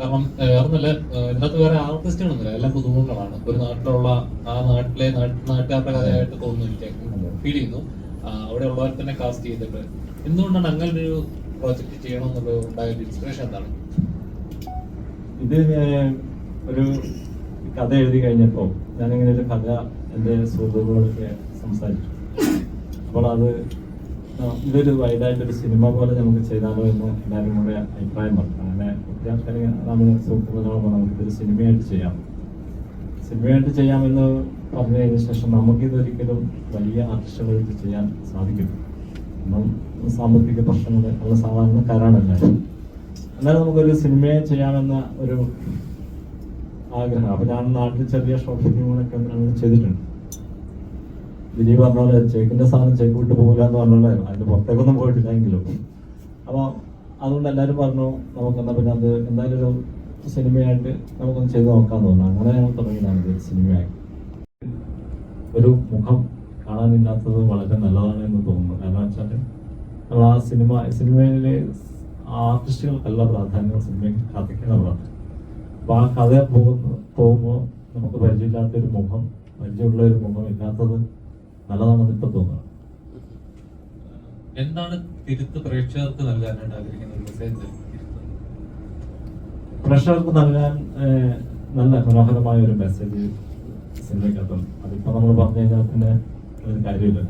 കാരണം വേറൊന്നല്ല ഇതിനകത്ത് വേറെ ആർട്ടിസ്റ്റുകളൊന്നുമില്ല. എല്ലാം പുതുമുഖങ്ങളാണ്. ഒരു നാട്ടിലുള്ള ആ നാട്ടിലെ നാട്ട്- നാട്ടുകാരുടെ കഥയായിട്ട് തോന്നുന്നു എനിക്ക്. ഫീൽ ചെയ്യുന്നു. അവിടെ ഉള്ളവരെ തന്നെ കാസ്റ്റ് ചെയ്തിട്ട്. എന്തുകൊണ്ടാണ് അങ്ങനെ ഒരു പ്രോജക്റ്റ് ചെയ്യണം എന്നുള്ള ഉണ്ടായ ഒരു ഇൻസ്പിറേഷൻ എന്താണ്? ഇത് ഒരു കഥ എഴുതി കഴിഞ്ഞപ്പോൾ ഞാനിങ്ങനെ ഒരു കഥ എന്റെ സുഹൃത്തുക്കളോടൊക്കെ സംസാരിച്ചു. അപ്പോൾ അത് ഇതൊരു വൈഡായിട്ടൊരു സിനിമ പോലെ നമുക്ക് ചെയ്താലോ എന്ന് എല്ലാവരും കൂടെ അഭിപ്രായം പറഞ്ഞു. അങ്ങനെ ഒത്തിരി നമ്മൾ സുഹൃത്തുക്കളോട് നമുക്കിതൊരു സിനിമയായിട്ട് ചെയ്യാം. സിനിമയായിട്ട് ചെയ്യാമെന്ന് പറഞ്ഞു കഴിഞ്ഞ ശേഷം നമുക്കിതൊരിക്കലും വലിയ ആർട്ടിസ്റ്റുകൾ ചെയ്യാൻ സാധിക്കും കാരണം സാമ്പത്തിക പ്രശ്നങ്ങൾ നമ്മൾ സാധാരണക്കാരാണ് എല്ലാവരും. എന്നാലും നമുക്കൊരു സിനിമയെ ചെയ്യാമെന്ന ഒരു ആഗ്രഹം. അപ്പൊ ഞാൻ നാട്ടിൽ ചെറിയ നമ്മൾ ചെയ്തിട്ടുണ്ട്. വിജയ് പറഞ്ഞ പോലെ ചേക്കിന്റെ സാധനം ചേക്ക് വിട്ട് പോകില്ല എന്ന് അതിന്റെ പുറത്തേക്കൊന്നും പോയിട്ടില്ലെങ്കിലും. അപ്പോൾ അതുകൊണ്ട് എല്ലാവരും പറഞ്ഞു നമുക്ക് എന്നാ പിന്നെ അത് എന്തായാലും ഒരു സിനിമയായിട്ട് നമുക്കൊന്ന് ചെയ്ത് നോക്കാൻ തോന്നുന്നു. അങ്ങനെ ഞങ്ങൾ തുടങ്ങിയതാണ് സിനിമയായി. ഒരു മുഖം കാണാനില്ലാത്തത് വളരെ നല്ലതാണ് എന്ന് തോന്നുന്നു. കാരണം വെച്ചാൽ നമ്മൾ ആ സിനിമ സിനിമയിലെ ആർട്ടിസ്റ്റുകൾക്കല്ല പ്രാധാന്യം സിനിമയ്ക്ക് കഥയ്ക്കാണ് പ്രാധാന്യം അപ്പൊ ആ കഥ പോകുന്ന പോകുമ്പോൾ നമുക്ക് പരിചയമില്ലാത്ത ഒരു മുഖം പരിചയമുള്ള ഒരു മുഖം ഇല്ലാത്തത് നല്ലതാണെന്ന് ഇപ്പൊ തോന്നുന്നു. എന്താണ് തിരുത്ത് പ്രേക്ഷകർക്ക് നൽകാനായിട്ട് ആഗ്രഹിക്കുന്ന മെസ്സേജ് പ്രേക്ഷകർക്ക് നൽകാൻ നല്ല മനോഹരമായ ഒരു മെസ്സേജ് സിനിമയ്ക്കകത്തുണ്ട്. അതിപ്പോ നമ്മൾ പറഞ്ഞു കഴിഞ്ഞാൽ പിന്നെ ഒരു കാര്യമില്ല.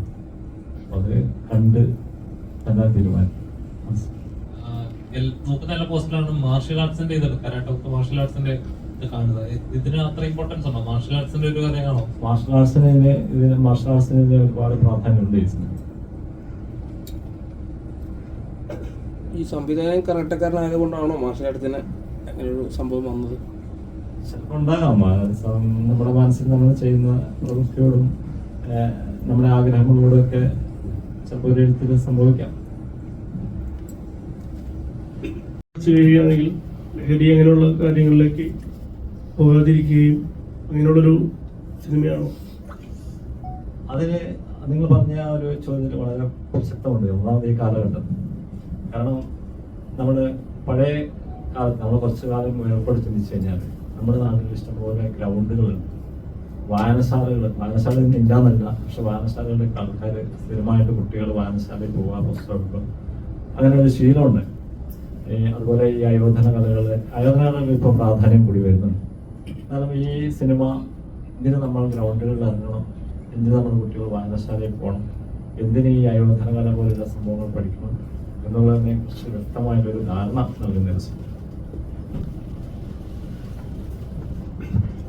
അത് കണ്ട് തന്നെ തീരുമാനം നോക്കുന്ന എല്ലാ പോസ്റ്റിലാണ് മാർഷൽ ആർട്സിന്റെ ഇത് കരാട്ടോ മാർഷൽ ആർട്സിന്റെ കാണുന്നത്. ഇതിന് അത്ര ഇമ്പോർട്ടൻസ് ഉണ്ടോ? മാർഷൽ ആർട്സിന്റെ ഒരു കഥയാണോ മാർഷൽ ആർട്സിന് ഇതിന് ഇതിന് മാർഷൽ ആർട്സിന് ഇതിന് ഒരുപാട് പ്രാധാന്യമുണ്ട് ഈ സംവിധാനം ഈ കൊണ്ടാണോ കറക്റ്റക്കാരനായതുകൊണ്ടാണോ മാർഷൽ ആർട്സിന് അങ്ങനെ ഒരു സംഭവം വന്നത്? ചിലപ്പോൾ ഉണ്ടാകാം. ആ, നമ്മുടെ മനസ്സിൽ നമ്മൾ ചെയ്യുന്ന പ്രവൃത്തിയോടും നമ്മുടെ ആഗ്രഹങ്ങളോടും ഒക്കെ ചിലപ്പോൾ ഒരു എഴുത്തിൽ സംഭവിക്കാം. ചെയ്യുകയാണെങ്കിൽ ലഹരി അങ്ങനെയുള്ള കാര്യങ്ങളിലേക്ക് പോകാതിരിക്കുകയും അങ്ങനെയുള്ളൊരു സിനിമയാണോ? അതിന് നിങ്ങൾ പറഞ്ഞ ആ ഒരു ചോദ്യത്തിൽ വളരെ പ്രസക്തമുണ്ട്. ഒന്നാമത് ഈ കാലഘട്ടം. കാരണം നമ്മൾ പഴയ കാലത്ത് നമ്മൾ കുറച്ച് കാലം ഏർപ്പെടുത്തി ചിന്തിച്ചു കഴിഞ്ഞാൽ നമ്മുടെ നാട്ടിൽ ഇഷ്ടംപോലെ ഗ്രൗണ്ടുകളുണ്ട് വായനശാലകൾ വായനശാല ഇല്ലാന്നല്ല പക്ഷെ വായനശാലകളുടെ ആൾക്കാർ സ്ഥിരമായിട്ട് കുട്ടികൾ വായനശാലയിൽ പോവുക പുസ്തകം എടുക്കുക അങ്ങനെ ഒരു ശീലമുണ്ട്. അതുപോലെ ഈ അയോധന കലകൾ അയോധന കലകൾ ഇപ്പോൾ പ്രാധാന്യം കൂടി വരുന്നുണ്ട്. കാരണം ഈ സിനിമ ഇതിന് നമ്മൾ ഗ്രൗണ്ടുകളിൽ ഇറങ്ങണം? എന്തിന് നമ്മൾ കുട്ടികൾ വായനശാലയിൽ പോകണം? എന്തിന് ഈ അയോധനകാല പോലുള്ള സംഭവങ്ങൾ പഠിക്കണം? എന്നുള്ളതിനെ കുറിച്ച് വ്യക്തമായിട്ടൊരു ധാരണ നൽകുന്ന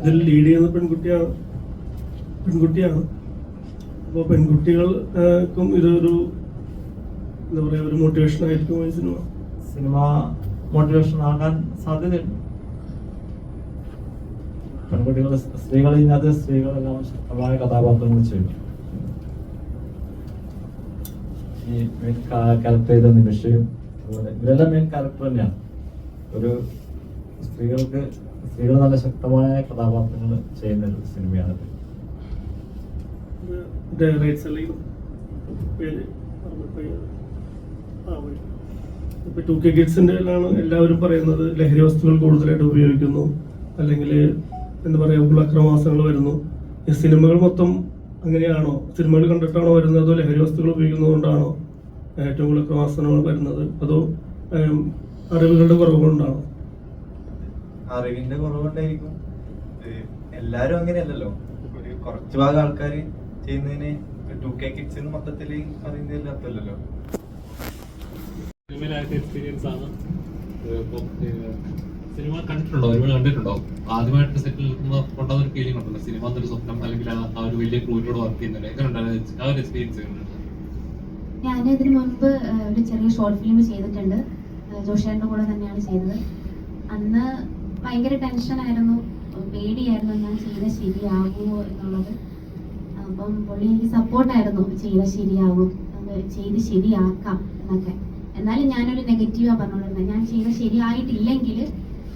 ഇതിൽ ലീഡ് ചെയ്യുന്ന പെൺകുട്ടിയാണ് പെൺകുട്ടിയാണ്. അപ്പോൾ പെൺകുട്ടികൾക്കും ഇതൊരു എന്താ പറയുക ഒരു മോട്ടിവേഷൻ ആയിരിക്കും സിനിമ. സിനിമ മോട്ടിവേഷൻ ആകാൻ സാധ്യതയുണ്ട്. പെൺകുട്ടികൾ സ്ത്രീകൾ ഇതിനകത്ത് സ്ത്രീകളെല്ലാം ശക്തമായ കഥാപാത്രങ്ങൾ ചെയ്യും. ഈ മെയിൻ ക്യാരക്ടർ ചെയ്ത നിമിഷയും അതുപോലെ ഇവരെല്ലാം മെയിൻ ക്യാരക്ടർ തന്നെയാണ്. ഒരു സ്ത്രീകൾക്ക് സ്ത്രീകൾ നല്ല ശക്തമായ കഥാപാത്രങ്ങൾ ചെയ്യുന്ന ഒരു സിനിമയാണ് ഇത്. റൈറ്റ്സ് അല്ലെങ്കിൽ പേര് പേര് ആ വഴി ഇപ്പൊ ടു കെ കിഡ്സിന്റെ എല്ലാവരും പറയുന്നത് ലഹരി വസ്തുക്കൾ കൂടുതലായിട്ട് ഉപയോഗിക്കുന്നു. അല്ലെങ്കിൽ എന്താ പറയുക ഉള്ളക്രമാസങ്ങൾ വരുന്നു. ഈ സിനിമകൾ മൊത്തം അങ്ങനെയാണോ? സിനിമകൾ കണ്ടിട്ടാണോ വരുന്നത് അതോ ലഹരി വസ്തുക്കൾ ഉപയോഗിക്കുന്നതുകൊണ്ടാണോ ഏറ്റവും കൂടുതൽ ക്രമാസനങ്ങൾ വരുന്നത്? അതോ അറിവുകളുടെ കുറവ് കൊണ്ടാണോ അറിവിന്റെ കുറവുകൊണ്ടായിരിക്കും. എല്ലാരും അങ്ങനെയല്ലല്ലോ. ഒരു കുറച്ച് ഭാഗം ആൾക്കാർ ചെയ്യുന്നതിന് ടു കെ കിഡ്സ് മൊത്തത്തിൽ പറയുന്നതിൽ അർത്ഥമല്ലല്ലോ സിനിമയിലായിട്ട് എക്സ്പീരിയൻസ് ആണ്. സിനിമ കണ്ടിട്ടുണ്ടോ? ഒരുപാട് കണ്ടിട്ടുണ്ടോ? ആദ്യമായിട്ട് സെറ്റിൽ നിൽക്കുന്ന കൊണ്ടുവന്ന ഒരു ഫീലിംഗ് ഉണ്ടല്ലോ. സിനിമ എന്നൊരു സ്വപ്നം അല്ലെങ്കിൽ ആ ഒരു വലിയ ക്രൂവിനോട് വർക്ക് ചെയ്യുന്നില്ല എങ്ങനെ ഉണ്ടായിരുന്നു ആ ഒരു എക്സ്പീരിയൻസ് ഞാൻ ഇതിനു മുൻപ് ഒരു ചെറിയ ഷോർട്ട് ഫിലിം ചെയ്തിട്ടുണ്ട്. ജോഷിയുടെ കൂടെ തന്നെയാണ് ചെയ്തത്. അന്ന് ഭയങ്കര ടെൻഷനായിരുന്നു പേടിയായിരുന്നു ഞാൻ ചെയ്ത ശരിയാകുമോ എന്നുള്ളത്. അപ്പം പുള്ളി എനിക്ക് സപ്പോർട്ടായിരുന്നു ചെയ്ത ശരിയാകും ചെയ്ത് ശരിയാക്കാം എന്നൊക്കെ. എന്നാലും ഞാനൊരു നെഗറ്റീവാ പറഞ്ഞുകൊണ്ടിരുന്നത്. ഞാൻ ചെയ്ത ശരിയായിട്ടില്ലെങ്കിൽ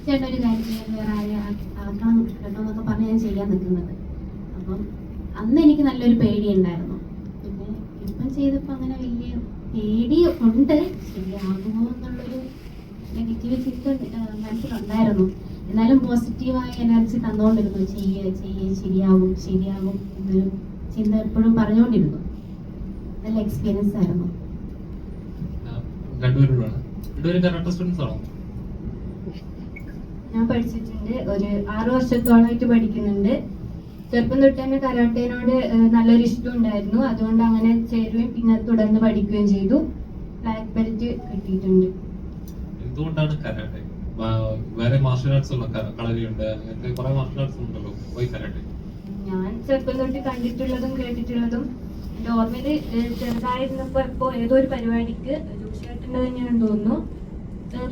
ചേട്ടൻ ഒരു കാര്യം ചെയ്യാൻ വേറെ ആക്കണം എന്നൊക്കെ പറഞ്ഞ് ഞാൻ ചെയ്യാൻ നിൽക്കുന്നത്. അപ്പം അന്ന് എനിക്ക് നല്ലൊരു പേടി ഉണ്ടായിരുന്നു പിന്നെ ഇപ്പം ചെയ്തപ്പോൾ അങ്ങനെ വലിയ പേടി ഉണ്ട്. ശരിയാകുമോ എന്നുള്ളൊരു നെഗറ്റീവ് ചിന്ത മനസ്സിലുണ്ടായിരുന്നു. എന്നാലും പോസിറ്റീവായ എനർജി തന്നുകൊണ്ടിരുന്നു. ചെയ്യ ചെയ്യ ശരിയാകും ശരിയാകും എന്നൊരു ചിന്ത എപ്പോഴും പറഞ്ഞുകൊണ്ടിരുന്നു. നല്ല എക്സ്പീരിയൻസ് ആയിരുന്നു. രണ്ടുപേരും കരാട്ട സ്റ്റുഡൻസ് ആണോ? ഞാൻ പഠിച്ചിട്ടുണ്ട്. ഒരു ആറു വർഷത്തോളമായിട്ട് പഠിക്കുന്നുണ്ട്. ചെറുപ്പം തൊട്ട് തന്നെ കരാട്ടേനോട് നല്ലൊരു ഇഷ്ടം ഉണ്ടായിരുന്നു. അതുകൊണ്ട് അങ്ങനെ ചേരുകയും പിന്നെ തുടർന്ന് പഠിക്കുകയും ചെയ്തു. ബ്ലാക്ക് ബെൽറ്റ് കിട്ടിയിട്ടുണ്ട്. എന്തുകൊണ്ടാണ് കരാട്ടെ? വേറെ മാർഷൽ ആർട്സ് ഉള്ള ക- കളരിയുണ്ട്. അങ്ങനത്തെ കുറെ മാർഷൽ ആർട്സ് ഉണ്ടല്ലോ. പോയി കരാട്ടെ. ഞാൻ ചെറുപ്പം തൊട്ട് കണ്ടിട്ടുള്ളതും കേട്ടിട്ടുള്ളതും എന്റെ ഓർമ്മയിൽ ചെറുതായിരുന്നപ്പോൾ ഇപ്പോൾ ഏതോ ഒരു പരിപാടിക്ക് ജോഷിയേട്ടന്റെ തന്നെയാണെന്ന് തോന്നുന്നു.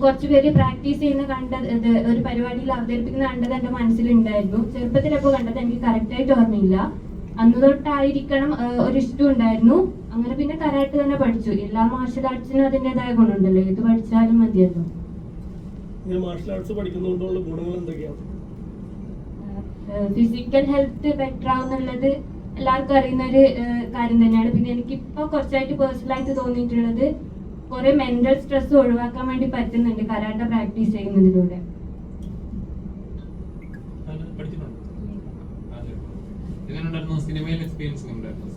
കുറച്ച് പേര് പ്രാക്ടീസ് ചെയ്യുന്ന കണ്ട ഇത് ഒരു പരിപാടിയിൽ അവതരിപ്പിക്കുന്ന കണ്ടത് എന്റെ മനസ്സിലുണ്ടായിരുന്നു. ചെറുപ്പത്തിലപ്പോൾ കണ്ടത് എനിക്ക് കറക്റ്റായിട്ട് ഓർമ്മയില്ല. അന്ന് തൊട്ടായിരിക്കണം ഒരു ഇഷ്ടം ഉണ്ടായിരുന്നു. അങ്ങനെ പിന്നെ കരാട്ട് തന്നെ പഠിച്ചു. എല്ലാ മാർഷൽ ആർട്സിനും അതിന്റെതായ ഗുണമുണ്ടല്ലോ. ഏത് പഠിച്ചാലും മതിയല്ലോ. ഇങ്ങനെ മാർഷൽ ആർട്സ് പഠിക്കുന്നതുകൊണ്ടുള്ള ഗുണങ്ങൾ എന്തൊക്കെയാണ്? ഫിസിക്കൽ ഹെൽത്ത് ബെറ്റർ ആവുന്നുള്ളത് എല്ലാവർക്കും അറിയുന്ന ഒരു കാര്യം തന്നെയാണ്. പിന്നെ എനിക്കിപ്പോ കുറച്ചായിട്ട് പേഴ്സണലായിട്ട് തോന്നിയിട്ടുള്ളത് കുറെ മെന്റൽ സ്ട്രെസ് ഒഴിവാക്കാൻ വേണ്ടി പറ്റുന്നുണ്ട് കരാട്ട പ്രാക്ടീസ് ചെയ്യുന്നതിലൂടെ. അത് പഠിച്ചിട്ടുണ്ടോ? അതെ. എങ്ങനെയുണ്ടായിരുന്നു? സിനിമയിൽ എക്സ്പീരിയൻസ് ഉണ്ടായിരുന്നു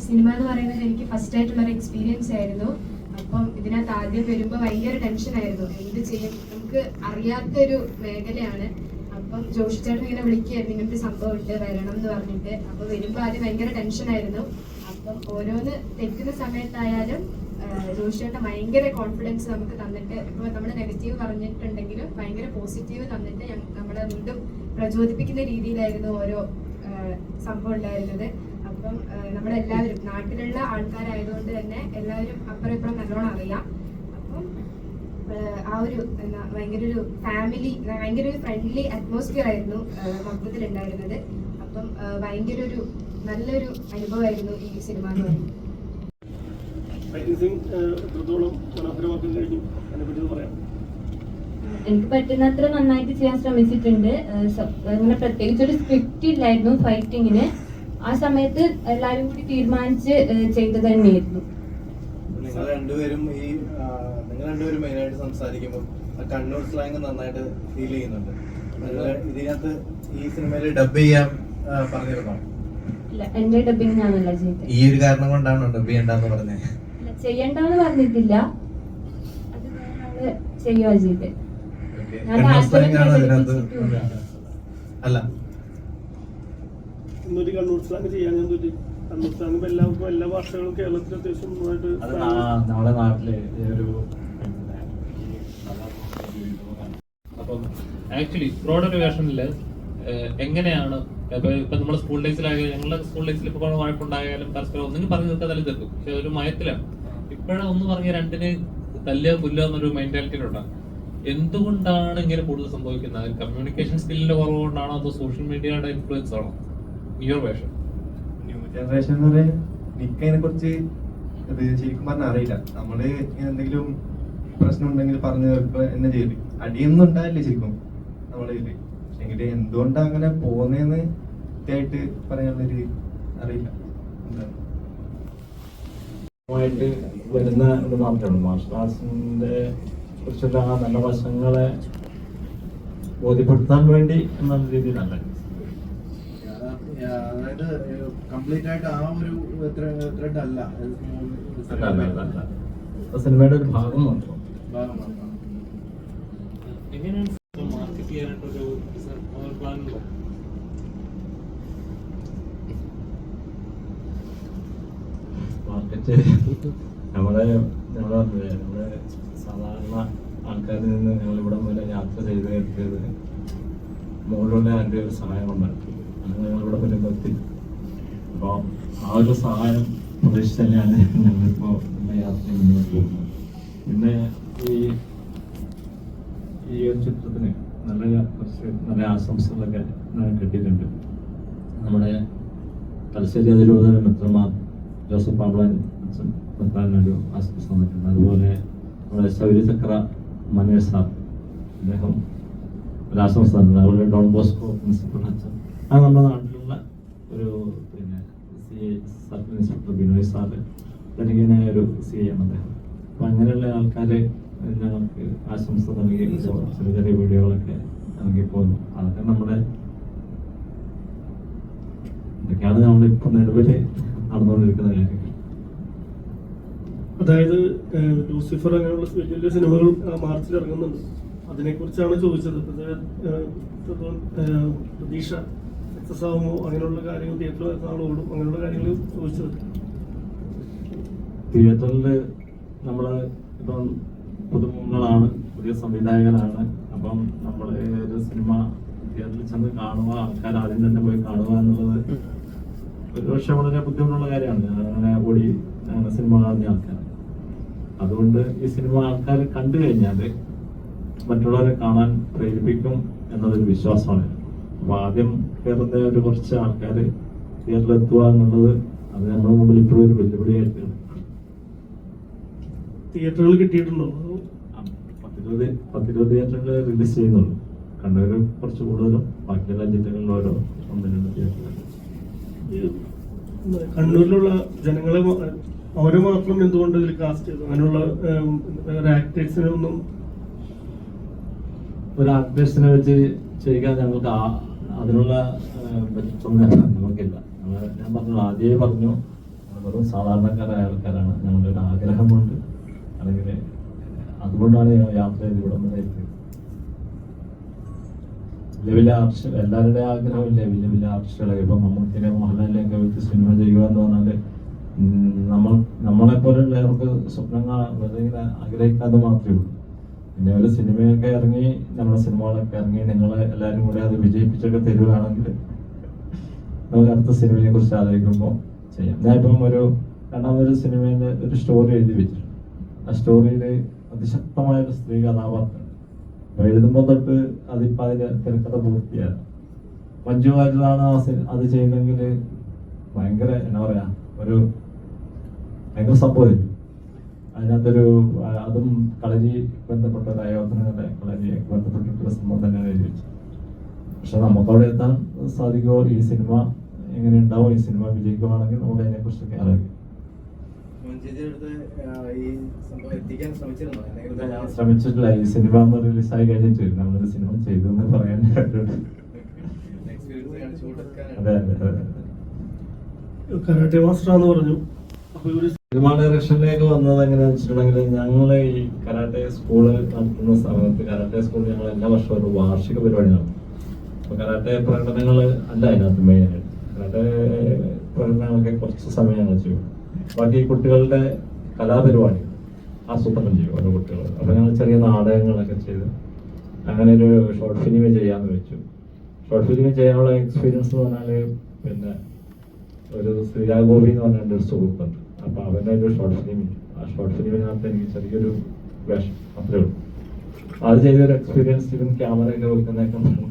സിനിമ എന്ന് പറയുന്നത് എനിക്ക് ഫസ്റ്റ് ആയിട്ടുള്ള ഒരു എക്സ്പീരിയൻസ് ആയിരുന്നു. അപ്പം ഇതിനകത്ത് ആദ്യം വരുമ്പോൾ ഭയങ്കര ടെൻഷൻ ആയിരുന്നു. എന്ത് ചെയ്യും? നമുക്ക് അറിയാത്തൊരു മേഖലയാണ്. അപ്പം ജോഷി ചേട്ടൻ ഇങ്ങനെ വിളിക്കുകയായിരുന്നു ഇങ്ങനത്തെ സംഭവം ഉണ്ട് വരണം എന്ന് പറഞ്ഞിട്ട്. അപ്പൊ വരുമ്പോൾ ആദ്യം ഭയങ്കര ടെൻഷൻ ആയിരുന്നു. അപ്പം ഓരോന്ന് തെറ്റുന്ന സമയത്തായാലും ജോഷിയുടെ ഭയങ്കര കോൺഫിഡൻസ് നമുക്ക് തന്നിട്ട് ഇപ്പോൾ നമ്മൾ നെഗറ്റീവ് പറഞ്ഞിട്ടുണ്ടെങ്കിലും ഭയങ്കര പോസിറ്റീവ് തന്നിട്ട് നമ്മളെ വീണ്ടും പ്രചോദിപ്പിക്കുന്ന രീതിയിലായിരുന്നു ഓരോ സംഭവം ഉണ്ടായിരുന്നത്. അപ്പം നമ്മളെല്ലാവരും നാട്ടിലുള്ള ആൾക്കാരായതുകൊണ്ട് തന്നെ എല്ലാവരും അപ്പുറം ഇപ്പുറം നല്ലോണം അറിയാം. അപ്പം ആ ഒരു എന്താ ഭയങ്കര ഒരു ഫാമിലി ഭയങ്കര ഒരു ഫ്രണ്ട്ലി അറ്റ്മോസ്ഫിയർ ആയിരുന്നു മൊത്തത്തിൽ ഉണ്ടായിരുന്നത് അപ്പം ഭയങ്കര ഒരു നല്ലൊരു അനുഭവമായിരുന്നു ഈ സിനിമ എന്ന് പറയുന്നത്. എനിക്ക് പറ്റുന്നത്ര നന്നായിട്ട് ചെയ്യാൻ ശ്രമിച്ചിട്ടുണ്ട്. അങ്ങനെ പ്രത്യേകിച്ച് ഒരു സ്ക്രിപ്റ്റ് ഇല്ലായിരുന്നു ഫൈറ്റിങ്ങിന് ആ സമയത്ത് എല്ലാവരും കൂടി തീരുമാനിച്ച് ചെയ്തു ചെയ്തത് തന്നെയായിരുന്നു. നിങ്ങൾ രണ്ടുപേരും ഈ നിങ്ങൾ രണ്ടുപേരും മെയിനായിട്ട് സംസാരിക്കുമ്പോൾ കണ്ണൂർ സ്ലാങ് നന്നായിട്ട് ഫീൽ ചെയ്യുന്നുണ്ട്. ഇതിനകത്ത് ഈ സിനിമയിൽ ഡബ് ചെയ്യാൻ പറഞ്ഞിരുന്നോ? എന്റെ ഡബിങ് ഞാനല്ല ചെയ്തത്. ഈ ഒരു കാരണം കൊണ്ടാണോ ഡബ് ചെയ്യണ്ടെന്ന് പറഞ്ഞത് ചെയ്യണ്ടെന്ന് പറഞ്ഞിട്ടില്ല. ചെയ്യുക ചെയ്തത്. അല്ല. ഇന്നൊരു കണ്ണൂർ സ്ലാങ് ചെയ്യാൻ ഞാൻ തോറ്റി കണ്ണൂർ സ്ലാങ് ഇപ്പൊ എല്ലാവർക്കും എല്ലാ ഭാഷകളും കേരളത്തിൽ അത്യാവശ്യം നന്നായിട്ട് അത് നാ- നമ്മുടെ നാട്ടിലെ ഒരു അപ്പം ആക്ച്വലി ബ്രോഡർ വേർഷനിൽ എങ്ങനെയാണ് ഇപ്പൊ നമ്മുടെ സ്കൂൾ ഡേയ്സിലായാലും ഞങ്ങളുടെ സ്കൂൾ ഡേയ്സിൽ ഇപ്പൊ വഴക്കുണ്ടായാലും പരസ്പരം ഒന്നും പറഞ്ഞു തീർക്കാൻ തല്ലി തീർക്കും. പക്ഷെ ഒരു മയത്തിലാണ്. ഇപ്പോഴും ഒന്ന് പറഞ്ഞ രണ്ടിന് തല്ലുക പുല്ല എന്നൊരു മെന്റാലിറ്റിയിലുണ്ടാകും എന്തുകൊണ്ടാണ് ഇങ്ങനെ കൂടുതൽ സംഭവിക്കുന്നത്? കമ്മ്യൂണിക്കേഷൻ സ്കില്ലിന്റെ കുറവ് കൊണ്ടാണോ അതോ സോഷ്യൽ മീഡിയയുടെ ഇൻഫ്ലുവൻസ് ആണോ? ന്യൂ വേർഷൻ ന്യൂ ജനറേഷൻ എന്ന് പറയാൻ എനിക്ക് അതിനെ കുറിച്ച് ഇത് ശരിക്കും പറഞ്ഞാൽ അറിയില്ല. നമ്മൾ എന്തെങ്കിലും പ്രശ്നം ഉണ്ടെങ്കിൽ പറഞ്ഞു തീർക്കുക എന്ന ചെയ്യും അടിയൊന്നും ഉണ്ടായില്ല ശരിക്കും നമ്മളെ എങ്കിൽ എന്തുകൊണ്ടാ അങ്ങനെ പോകുന്നതെന്ന് കൃത്യമായിട്ട് പറയാനുള്ളൊരു അറിയില്ല. എന്താണ് ആയിട്ട് വരുന്ന ഒരു മാറ്റമാണ് മാർഷൽ ആർട്സിന്റെ കുറിച്ചുള്ള ആ നല്ല വശങ്ങളെ ബോധ്യപ്പെടുത്താൻ വേണ്ടി എന്നുള്ള രീതിയിലല്ല. അതായത് കംപ്ലീറ്റ് ആയിട്ട് ആ ഒരു ത്രെഡ് അല്ല. സിനിമയുടെ ഒരു ഭാഗം മാത്രം. എങ്ങനെയാണ് മാർക്കറ്റ് ചെയ്യാനായിട്ടൊരു പ്ലാൻ ഉണ്ടോ മാർക്കറ്റ് നമ്മളെ നമ്മളെ നമ്മളെ സാധാരണ ആൾക്കാരിൽ നിന്ന് ഞങ്ങൾ ഇവിടെ യാത്ര ചെയ്ത് എത്തിയത് മുകളിലുള്ള എന്റെ ഒരു സഹായം ഉണ്ടാക്കി അങ്ങനെ ഞങ്ങളിവിടെ ഇവിടെ എത്തി. അപ്പോൾ ആ ഒരു സഹായം പ്രതീക്ഷിച്ച് തന്നെയാണ് ഞങ്ങളിപ്പോൾ യാത്ര മുന്നോട്ട് പോകുന്നത് പിന്നെ ഈ ഈ ഒരു ചിത്രത്തിന് നല്ല ആശംസകളൊക്കെ കിട്ടിയിട്ടുണ്ട് നമ്മുടെ തലശ്ശേരി അതിരൂപതയുടെ മിത്രമാർ ജോസഫ് പാബ്ലാൻ അച്ഛൻ മെത്രാനൊരു ആശംസ വന്നിട്ടുണ്ട്. അതുപോലെ നമ്മുടെ ശൗര്യചക്ര മനേഷ് സാർ അദ്ദേഹം ഒരു ആശംസ തന്നിട്ടുണ്ട് അതുപോലെ ഡോൺ ബോസ്കോ പ്രിൻസിപ്പൽ അച്ഛൻ. അത് നമ്മുടെ നാട്ടിലുള്ള ഒരു പിന്നെ C I circle inspector Binoy sir ധനികനായ ഒരു സി ഐ ആണ് അദ്ദേഹം. അപ്പം അങ്ങനെയുള്ള ആൾക്കാർ ഞങ്ങൾക്ക് ആശംസ നൽകി. ചെറിയ ചെറിയ വീഡിയോകളൊക്കെ പോന്നു അതൊക്കെ നമ്മുടെ ഇതൊക്കെയാണ് നമ്മൾ ഇപ്പൊ നിലവിൽ നടന്നുകൊണ്ടിരിക്കുന്ന കാര്യങ്ങൾ അതായത് ലൂസിഫർ അങ്ങനെയുള്ള വലിയ വലിയ സിനിമകൾ മാർച്ചിൽ ഇറങ്ങുന്നുണ്ട്. അതിനെക്കുറിച്ചാണ് ചോദിച്ചത്. പ്രതീക്ഷ സക്സസ് ആകുമോ അങ്ങനെയുള്ള കാര്യങ്ങൾ തിയേറ്ററിൽ എത്ര ഓടും അങ്ങനെയുള്ള കാര്യങ്ങൾ ചോദിച്ചത്. തിയേറ്ററിൽ നമ്മൾ ഇപ്പം പുതുമുഖങ്ങളാണ് പുതിയ സംവിധായകനാണ് അപ്പം നമ്മൾ ഒരു സിനിമ തിയേറ്ററിൽ ചെന്ന് കാണുക ആൾക്കാർ ആദ്യം തന്നെ പോയി കാണുക എന്നുള്ളത് ഒരു പക്ഷെ വളരെ ബുദ്ധിമുട്ടുള്ള കാര്യമാണ്. അങ്ങനെ ഓടി അങ്ങനെ സിനിമ കാണുന്ന ആൾക്കാർ അതുകൊണ്ട് ഈ സിനിമ ആൾക്കാർ കണ്ടു കഴിഞ്ഞാൽ മറ്റുള്ളവരെ കാണാൻ പ്രേരിപ്പിക്കും എന്നതൊരു വിശ്വാസമാണ്. അപ്പൊ ആദ്യം കയറുന്ന ഒരു കുറച്ച് ആൾക്കാർ തിയേറ്ററിൽ എത്തുക എന്നുള്ളത് അത് നമ്മുടെ മുമ്പിൽ ഇപ്പോഴും ഒരു വെല്ലുവിളിയായിട്ട് തിയേറ്ററുകൾ കിട്ടിയിട്ടുണ്ടോ? പത്തിരുപത് പത്തിരുപത് തിയേറ്ററുകൾ റിലീസ് ചെയ്യുന്നുള്ളൂ കണ്ണൂർ കുറച്ച് കൂടുതലും ബാക്കിയെല്ലാ ജില്ലകളിലോരോ ഓരോ ഒന്ന് രണ്ട് തിയേറ്ററുകൾ കണ്ണൂരിലുള്ള ജനങ്ങളെ അവരെ മാത്രം എന്തുകൊണ്ട് ഇതിൽ കാസ്റ്റ് ചെയ്തു? അങ്ങനെയുള്ള വേറെ ആക്ടേഴ്സിനെ ഒന്നും ഒരു ആക്ടേഴ്സിനെ വെച്ച് ചെയ്യുക ഞങ്ങൾക്ക് അതിനുള്ള ബജറ്റൊന്നും നമുക്കില്ല ഞാൻ പറഞ്ഞു ആദ്യമേ പറഞ്ഞു വെറും സാധാരണക്കാരായ ആൾക്കാരാണ്. ഞങ്ങളുടെ ഒരു ആഗ്രഹമുണ്ട്. അല്ലെങ്കിൽ അതുകൊണ്ടാണ് ഞാൻ യാത്ര ചെയ്ത് ഇവിടെ വരെ എത്തിയത് വലിയ എല്ലാവരുടെ ആഗ്രഹമില്ലേ ആർട്ടിസ്റ്റുകളെ. ഇപ്പൊ മമ്മൂട്ടിനെ മോഹൻലാലിനെയൊക്കെ വെച്ച് സിനിമ ചെയ്യുക എന്ന് പറഞ്ഞാൽ നമ്മൾ നമ്മളെ പോലുള്ളവർക്ക് സ്വപ്നങ്ങൾ ഇങ്ങനെ ആഗ്രഹിക്കാതെ മാത്രമേ ഉള്ളൂ. പിന്നെ ഒരു സിനിമയൊക്കെ ഇറങ്ങി നമ്മുടെ സിനിമകളൊക്കെ ഇറങ്ങി നിങ്ങൾ എല്ലാവരും കൂടെ അത് വിജയിപ്പിച്ചൊക്കെ തരുവാണെങ്കിൽ നമുക്ക് അടുത്ത സിനിമയെ കുറിച്ച് ആലോചിക്കുമ്പോൾ ചെയ്യാം. ഞാനിപ്പം ഒരു രണ്ടാമതൊരു സിനിമേന്റെ ഒരു സ്റ്റോറി എഴുതി വെച്ചിട്ടുണ്ട്. ആ സ്റ്റോറിയിൽ അതിശക്തമായ ഒരു സ്ത്രീ കഥാപാത്രം. അപ്പൊ എഴുതുമ്പോൾ തൊട്ട് അതിപ്പോൾ അതിന്റെ തിരക്കഥ പൂർത്തിയാണ് മഞ്ജു വാര്യരാണ് അത് ചെയ്യുന്നെങ്കിൽ ഭയങ്കര എന്താ പറയാ ഒരു ഭയങ്കര സംഭവം അതിനകത്തൊരു അതും കളരി ബന്ധപ്പെട്ട ഒരു അയോധനയുടെ കളരി ബന്ധപ്പെട്ടിട്ടുള്ള സംഭവം തന്നെയാണ് വെച്ചത്. പക്ഷെ നമുക്ക് അവിടെ എത്താൻ സാധിക്കുമോ? ഈ സിനിമ എങ്ങനെ ഉണ്ടാവും? ഈ സിനിമ വിജയിക്കുവാണെങ്കിൽ നമുക്ക് അതിനെ കുറിച്ചൊക്കെ ആലോചിക്കാം മോൻചേച്ചിയുടെ അടുത്ത് ആ, ഈ സംഭവം എത്തിക്കാൻ ശ്രമിച്ചിരുന്നോ എന്തെങ്കിലും ഞാൻ ശ്രമിച്ചിട്ടില്ല. ഈ സിനിമ റിലീസായി കഴിഞ്ഞിട്ട് നമ്മളൊരു സിനിമ ചെയ്തു എന്ന് പറയാൻ അതെ അതെ കരാട്ടെ മാസ്റ്ററാന്ന് പറഞ്ഞു. അപ്പൊ ഇവർ സിനിമ ഡയറക്ഷനിലേക്ക് വന്നത് എങ്ങനെയാണെന്ന് വെച്ചിട്ടുണ്ടെങ്കിൽ ഞങ്ങൾ ഈ കരാട്ടെ സ്കൂൾ നടത്തുന്ന സമയത്ത് കരാട്ടെ സ്കൂൾ ഞങ്ങൾ എല്ലാ വർഷവും ഒരു വാർഷിക പരിപാടി നടത്തും. അപ്പൊ കരാട്ടെ പ്രകടനങ്ങൾ അല്ല അതിനകത്ത് മെയിനായിട്ട് കരാട്ടെ പ്രകടനങ്ങളൊക്കെ കുറച്ച് സമയം ഞങ്ങൾ ചെയ്യും. ബാക്കി കുട്ടികളുടെ കലാപരിപാടി ആസൂത്രണം ചെയ്യും ഓരോ കുട്ടികൾ. അപ്പൊ ഞങ്ങൾ ചെറിയ നാടകങ്ങളൊക്കെ ചെയ്ത് അങ്ങനെ ഒരു ഷോർട്ട് ഫിലിം ചെയ്യാന്ന് വെച്ചു. ഷോർട്ട് ഫിലിം ചെയ്യാനുള്ള എക്സ്പീരിയൻസ് എന്ന് പറഞ്ഞാൽ പിന്നെ ഒരു ശ്രീരാ ഗോപി എന്ന് പറഞ്ഞ ഒരു സുഹൃത്തുണ്ട് അപ്പൊ അവന്റെ ഒരു ഷോർട്ട് ഫിലിം ആ ഷോർട്ട് ഫിലിമിനകത്ത് എനിക്ക് ചെറിയൊരു വേഷം അത്രേ ഉള്ളൂ. അത് ചെയ്തൊരു എക്സ്പീരിയൻസ് ഇവൻ ക്യാമറ ഒക്കെ വെക്കുന്നതൊക്കെ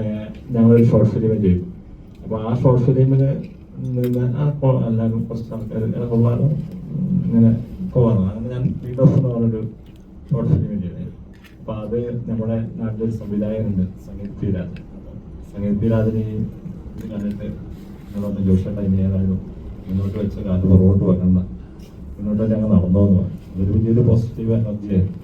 ഏഹ് ഞങ്ങളൊരു ഷോർട്ട് ഫിലിം ചെയ്തു. അപ്പോൾ ആ ഷോർട്ട് ഫിലിമിന് നിന്ന് ആ കോ എല്ലാവരും കുറച്ച് ആൾക്കാർ കൊള്ളാറ് ഇങ്ങനെ കോവാറ് അങ്ങനെ ഞാൻ എന്ന് പറഞ്ഞൊരു ഷോർട്ട് ഫിലിം അത് നമ്മുടെ നാട്ടിലൊരു സംവിധായകനുണ്ട് കണ്ടിട്ട് ഏതായാലും മുന്നോട്ട് വെച്ച കാലത്ത് മുന്നോട്ട് ഞങ്ങൾ നടന്നോന്ന് പറഞ്ഞു അതൊരു വലിയൊരു പോസിറ്റീവ് എനർജി ആയിരുന്നു